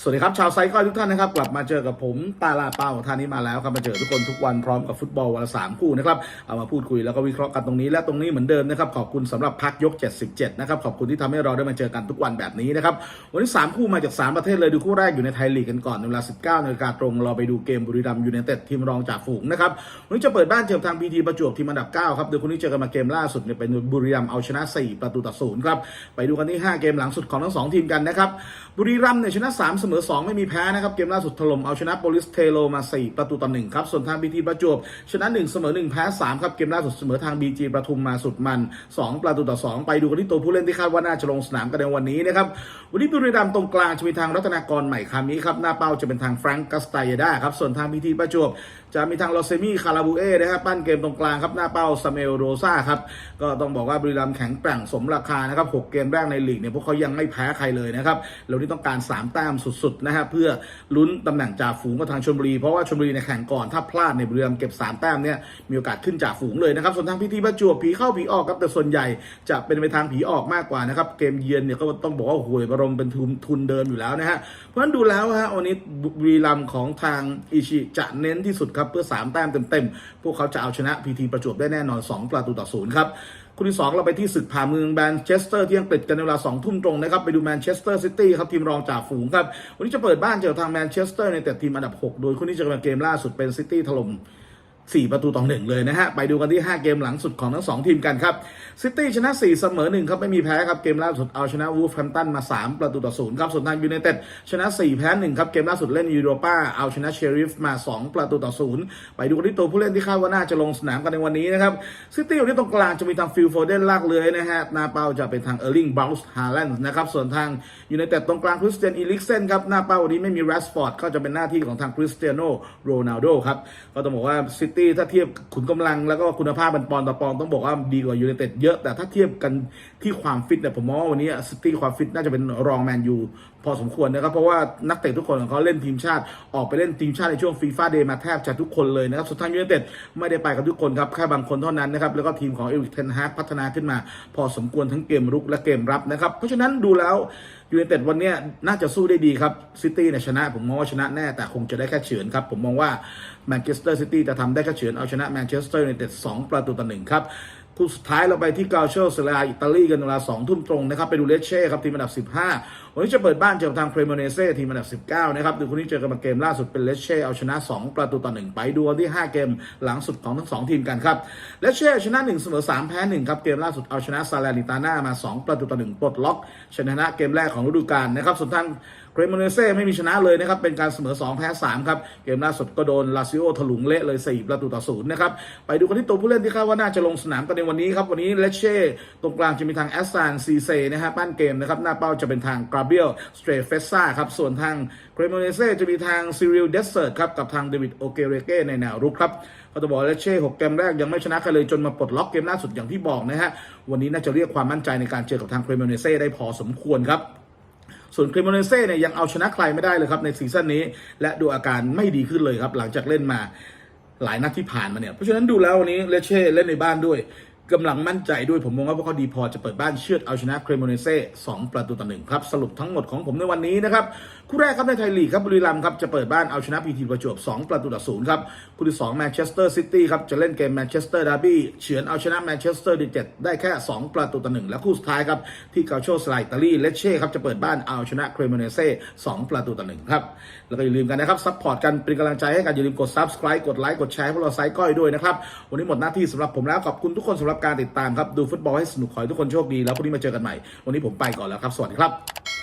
สวัสดีครับ ชาวไซก้อยทุกท่านนะครับ กลับมาเจอกับผมตาลาเป้าท่านนี้มาแล้วครับมาเจอทุกคนทุกวันพร้อมกับฟุตบอลวันละสามคู่นะครับเอามาพูดคุยแล้วก็วิเคราะห์กันตรงนี้และตรงนี้เหมือนเดิมนะครับขอบคุณสำหรับพักยก 77 นะครับขอบคุณที่ทำให้เราได้มาเจอกันทุกวันแบบนี้นะครับวันนี้ 3 คู่มาจาก 3 ประเทศเลยดูคู่แรกอยู่ในไทยลีกกันก่อนในเวลา 19นาฬิกาตรงเราไปดูเกมบุรีรัมย์ยูไนเต็ดทีมรองจากฝูงนะครับวันนี้จะเปิดบ้านเจอทางพีทีประจวบทีมอันดับ9ครับโดยคู่นี้เจอกันมาเกมล่าสุดเนี่ยเป็นบุรีรัมย์เอาชนะ 4 ประตูต่อศูนย์ครับไปดูกันที่ 5 เกมหลังสุดของทั้งสองทีมกันนะครับบุรีรัมย์เนี่ยชนะ3สมอ 2 ไม่มีแพ้นะครับ เกมล่าสุดถล่มเอาชนะโปลิสเทโลมา 4 ประตูต่อ1ครับ ส่วนทางพีทีประจวบชนะ 1 เสมอ 1 แพ้ 3 ครับ เกมล่าสุดเสมอทางบีจีประทุมมาสุดมัน 2 ประตูต่อ 2 ไปดูกันที่ตัวผู้เล่นที่คาดว่าน่าจะลงสนามกันในวันนี้นะครับ วันนี้บุรีรัมย์ตรงกลางจะมีทางรัตนากรใหม่คามิครับ หน้าเป้าจะเป็นทางแฟรงก์กัสไตยดาครับ ส่วนทางพีทีประจวบจะมีทางลอเซมี่คาราบูเอนะครับปั้นเกมตรงกลางครับหน้าเป้าซาเมลโรซาครับก็ต้องบอกว่าบุรีรัมย์แข็งแกร่งสมราคานะครับหกเกมแรกในลีกเนี่ยพวกเขายังไม่แพ้ใครเลยนะครับเราที่ต้องการ3แต้มสุดๆนะฮะเพื่อลุ้นตำแหน่งจ่าฝูงกับทางชลบุรี เพราะว่าชลบุรีในแข่งก่อนถ้าพลาดในยบุรีรัมย์เก็บ 3 แต้มเนี่ยมีโอกาสขึ้นจ่าฝูงเลยนะครับส่วนทางพิธีประจวบผีเข้าผีออกครับแต่ส่วนใหญ่จะเป็นไปทางผีออกมากกว่านะครับเกมเยือนเนี่ยก็ต้องบอกว่าโหยบรมเป็นทุนทุนเดิมอยู่แล้วนะฮะเพราะฉะนั้นดูแล้วฮะวันนี้บุรีรัมย์ของทางอิชิจะเน้นที่สุดครับเพื่อ 3 แต้มเต็มๆพวกเขาจะเอาชนะพีทีประจวบได้แน่นอน 2 ประตูต่อศูนย์ครับ คู่ที่ 2 เราไปที่ศึกผ่าเมืองแมนเชสเตอร์ที่อังกฤษกันในเวลา2ทุ่มตรงนะครับ ไปดูแมนเชสเตอร์ซิตี้ครับ ทีมรองจากฝูงครับ วันนี้จะเปิดบ้านเจอทางแมนเชสเตอร์ในแต่ทีมอันดับ 6 โดยคู่นี้จะเป็นเกมล่าสุดเป็นซิตี้ถล่ม 4 ประตูต่อหนึ่งเลยนะฮะ ไปดูกันที่ 5 เกมหลังสุดของทั้ง 2 ทีมกันครับซิตี้ชนะ 4 เสมอ1ครับ ไม่มีแพ้ครับ เกมล่าสุดเอาชนะวูฟแฮมตันมา 3 ประตูต่อศูนย์ครับส่วนทางยูไนเต็ดชนะ 4 แพ้ 1 ครับ เกมล่าสุดเล่นยูโรป้าเอาชนะเชริฟมา 2 ประตูต่อศูนย์ไปดูกันที่ตัวผู้เล่นที่คาดว่าน่าจะลงสนามกันในวันนี้นะครับซิตี้อยู่ที่ตรงกลางจะมีทางฟิลโฟเดนลากเลยนะฮะหน้าเป้าจะเป็นทางเออร์ลิงบราวส์ฮาแลนด์นะครับส่วนทางยูไนเต็ดตรงกลางคริสเตียนอีลิกเซนครับหน้าเป้าวันนี้ไม่มีแรสฟอร์ดก็จะเป็นหน้าที่ของทางคริสเตียโนโรนัลโดครับก็ต้องบอกว่าซิตี้ถ้าเทียบขุนกำลังแล้วก็คุณภาพเป็นปอนด์ต่อปอนด์ต้องบอกว่าดีกว่ายูไนเต็ดเยอะแต่ถ้าเทียบกันที่ความฟิตเนี่ยผมมองว่าวันนี้ซิตี้ความฟิตน่าจะเป็นรองแมนยูพอสมควรนะครับเพราะว่านักเตะทุกคนของเขาเล่นทีมชาติ ออกไปเล่นทีมชาติในช่วงฟีฟ่าเดย์มาแทบจะทุกคนเลยนะครับสุดท้ายยูไนเต็ดไม่ได้ไปกับทุกคนครับแค่บางคนเท่านั้นนะครับแล้วก็ทีมของเอริกเทนฮากพัฒนาขึ้นมา พอสมควรทั้งเกมรุกและเกมรับนะครับเพราะฉะนั้นดูแล้วยูไนเต็ดวันนี้น่าจะสู้ได้ดีครับซิตี้เนี่ยชนะ ผมมองว่าชนะแน่ แต่คงจะได้แค่เฉือนครับ ผมมองว่าแมนเชสเตอร์ซิตี้จะทำได้แค่เฉือนเอาชนะแมนเชสเตอร์ยูไนเต็ดสองประตูต่อหนึ่งครับ คู่สุดท้ายเราไปที่กาเชลเซราอิตาลีกันเวลา2ทุ่มตรงนะครับไปดูเลเช่ครับทีมอันดับ 15 วันนี้จะเปิดบ้านเจอกับทางเครโมเนเซ่ทีมอันดับ 19 นะครับดูคนนี้เจอกันมาเกมล่าสุดเป็นเลเช่เอาชนะ 2 ประตูต่อ 1 ไปดูกันที่ 5 เกมหลังสุดของทั้ง 2 ทีมกันครับเลเช่ชนะ 1 เสมอ 3 แพ้ 1 ครับ เกมล่าสุดเอาชนะซาเลนิตาน่ามา 2 ประตูต่อ 1 ปลดล็อกชนะเกมแรกของฤดูกาลนะครับส่วนทาง เกรมโมเนเซ่ไม่มีชนะเลยนะครับ เป็นการเสมอ 2 แพ้ 3 ครับ เกมล่าสุดก็โดนลาซิโอถลุงเละเลย 4 ประตูต่อศูนย์นะครับ ไปดูกันที่ตัวผู้เล่นที่คาดว่าน่าจะลงสนามกันในวันนี้ครับ วันนี้เลเช่ตรงกลางจะมีทางแอสซานซีเซนะฮะปั้นเกมนะครับ หน้าเป้าจะเป็นทางกราเบียลสเตรเฟซ่าครับ ส่วนทางเกรมโมเนเซ่จะมีทางซิริลเดสเซอร์ครับ กับทางเดวิดโอเกเรเก้ในแนวรุกครับก็จะบอกเลเช่หกเกมแรกยังไม่ชนะใครเลยจนมาปลดล็อกเกมล่าสุดอย่างที่บอกนะฮะวันนี้น่าจะเรียกความมั่นใจในการเจอกับทางเกรโมเนเซ่ได้พอสมควรครับ ส่วนคริโมเนเซ่เนี่ยยังเอาชนะใครไม่ได้เลยครับในซีซั่นนี้ และดูอาการไม่ดีขึ้นเลยครับหลังจากเล่นมาหลายนัดที่ผ่านมาเนี่ย เพราะฉะนั้นดูแล้ววันนี้เลเช่เล่นในบ้านด้วย กำลังมั่นใจด้วยผมมองว่าพวกเขาดีพอจะเปิดบ้านเชือดเอาชนะเครโมเนเซ่สองประตูต่อหนึ่งครับ สรุปทั้งหมดของผมในวันนี้นะครับ คู่แรกครับในไทยลีกครับบุรีรัมย์ครับจะเปิดบ้านเอาชนะพีทีประจวบ2 ประตูต่อศูนย์ครับ คู่ที่2แมนเชสเตอร์ซิตี้ครับจะเล่นเกมแมนเชสเตอร์ดาร์บี้เฉือนเอาชนะแมนเชสเตอร์ดีเจ็ดได้แค่ 2 ประตูต่อหนึ่งและคู่สุดท้ายครับที่เกาโชสไลอิตาลีเลเช่ครับจะเปิดบ้านเอาชนะเครโมเนเซ่สองประตูต่อหนึ่งครับแล้วก็อย่าลืมกันนะครับซัพพอร์ตกันเป็นกำลังใจให้กันอย่าลืมกด subscribe กดไลค์กดแชร์พวกเราไซส์ก้อยด้วยนะครับวันนี้หมดหน้าที่สำหรับผมแล้วขอบคุณทุกคนสำหรับการติดตามครับ ดูฟุตบอลให้สนุกขอให้ทุกคนโชคดี แล้วพรุ่งนี้มาเจอกันใหม่ วันนี้ผมไปก่อนแล้วครับ สวัสดีครับ